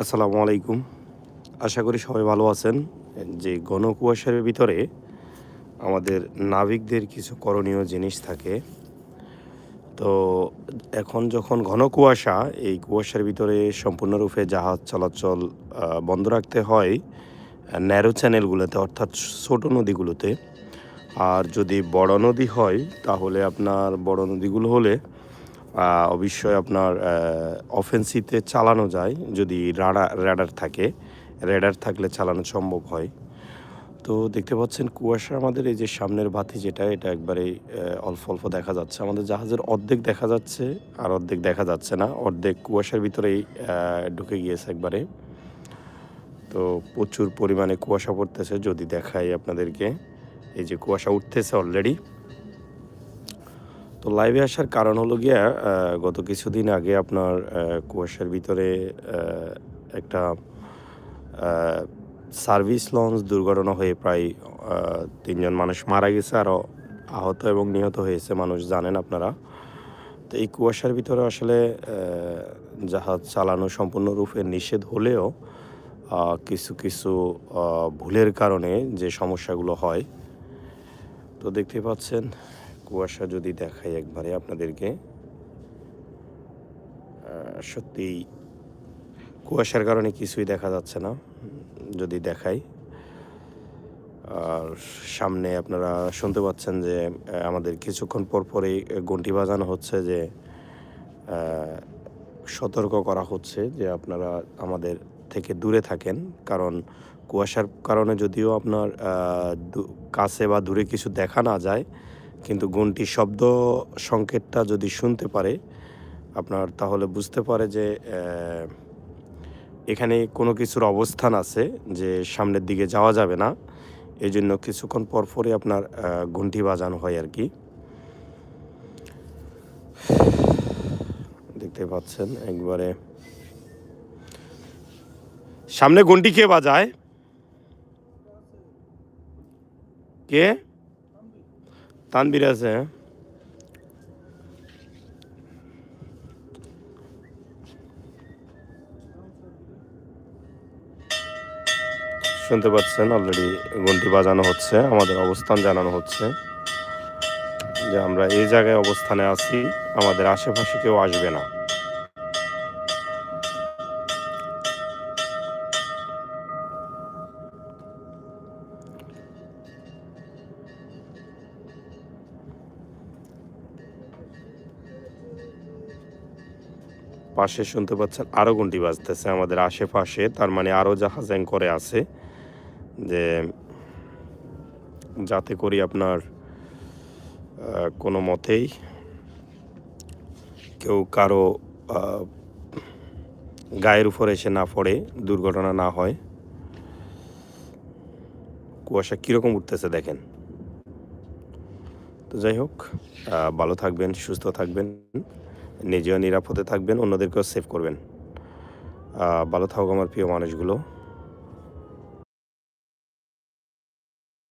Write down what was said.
আসসালামু আলাইকুম। আশা করি সবাই ভালো আছেন। যে ঘন কুয়াশার ভিতরে আমাদের নাবিকদের কিছু করণীয় জিনিস থাকে। তো এখন যখন ঘন কুয়াশা এই কুয়াশার ভিতরে সম্পূর্ণরূপে জাহাজ চলাচল বন্ধ রাখতে হয়, ন্যারো চ্যানেলগুলোতে অর্থাৎ ছোট নদীগুলোতে। আর যদি বড় নদী হয়, তাহলে আপনার বড় নদীগুলো হলে অবশ্যই আপনার অফেন্সিতে চালানো যায় যদি রাডার র্যাডার থাকে। র্যাডার থাকলে চালানো সম্ভব হয়। তো দেখতে পাচ্ছেন কুয়াশা আমাদের এই যে সামনের বাতি যেটা, এটা একবারে অল্প অল্প দেখা যাচ্ছে। আমাদের জাহাজের অর্ধেক দেখা যাচ্ছে আর অর্ধেক দেখা যাচ্ছে না। অর্ধেক কুয়াশার ভিতরেই ঢুকে গিয়েছে একবারে। তো প্রচুর পরিমাণে কুয়াশা পড়তেছে যদি দেখাই আপনাদেরকে। এই যে কুয়াশা উঠতেছে অলরেডি তো লাইভে আসার কারণ হলো গিয়া গত কিছুদিন আগে আপনার কুয়াশার ভিতরে একটা সার্ভিস লঞ্চ দুর্ঘটনা হয়ে প্রায় তিনজন মানুষ মারা গেছে আরও আহত এবং নিহত হয়েছে মানুষ, জানেন আপনারা। তো এই কুয়াশার ভিতরে আসলে জাহাজ চালানো সম্পূর্ণরূপে নিষেধ হলেও কিছু কিছু ভুলের কারণে যে সমস্যাগুলো হয়, তো দেখতে পাচ্ছেন কুয়াশা যদি দেখাই একবারে আপনাদেরকে আহ, সত্যি কুয়াশার কারণে কিছুই দেখা যাচ্ছে না যদি দেখাই। আর সামনে আপনারা শুনতে পাচ্ছেন যে আমাদের কিছুক্ষণ পর পরেই ঘন্টি বাজানো হচ্ছে যে সতর্ক করা হচ্ছে যে আপনারা আমাদের থেকে দূরে থাকেন কারণ কুয়াশার কারণে যদিও আপনার কাছে বা দূরে কিছু দেখা না যায় কিন্তু ঘন্টি শব্দ সংকেতটা যদি শুনতে পারে, আপনার তাহলে বুঝতে পারে যে এখানে কোনো কিছুর অবস্থান আছে যে সামনের দিকে যাওয়া যাবে না। এই জন্য কিছুক্ষণ পর পরই আপনার ঘন্টি বাজানো হয় আর কি। দেখতে পাচ্ছেন একবারে। সামনে ঘন্টি কে বাজায়? কে? তানবির আছে হ্যাঁ? শুনতে পাচ্ছেন অলরেডি ঘন্টি বাজানো হচ্ছে, আমাদের অবস্থান জানানো হচ্ছে যে আমরা এই জায়গায় অবস্থানে আছি, আমাদের আশেপাশে কেউ আসবে না পাশে শুনতে পাচ্ছেন আরও ঘন্টি বাজতেছে আমাদের আশেপাশে, তার মানে আরও জাহাজ করে আছে যে যাতে করি আপনার কোনো মতেই কেউ কারও গায়ের উপর এসে না পড়ে, দুর্ঘটনা না হয়। কুয়াশা কীরকম উঠতেছে দেখেন। তো যাই হোক ভালো থাকবেন, সুস্থ থাকবেন। নিজেও নিরাপদে থাকবেন অন্যদেরকেও সেভ করবেন। ভালো থাকুক আমার প্রিয় মানুষগুলো।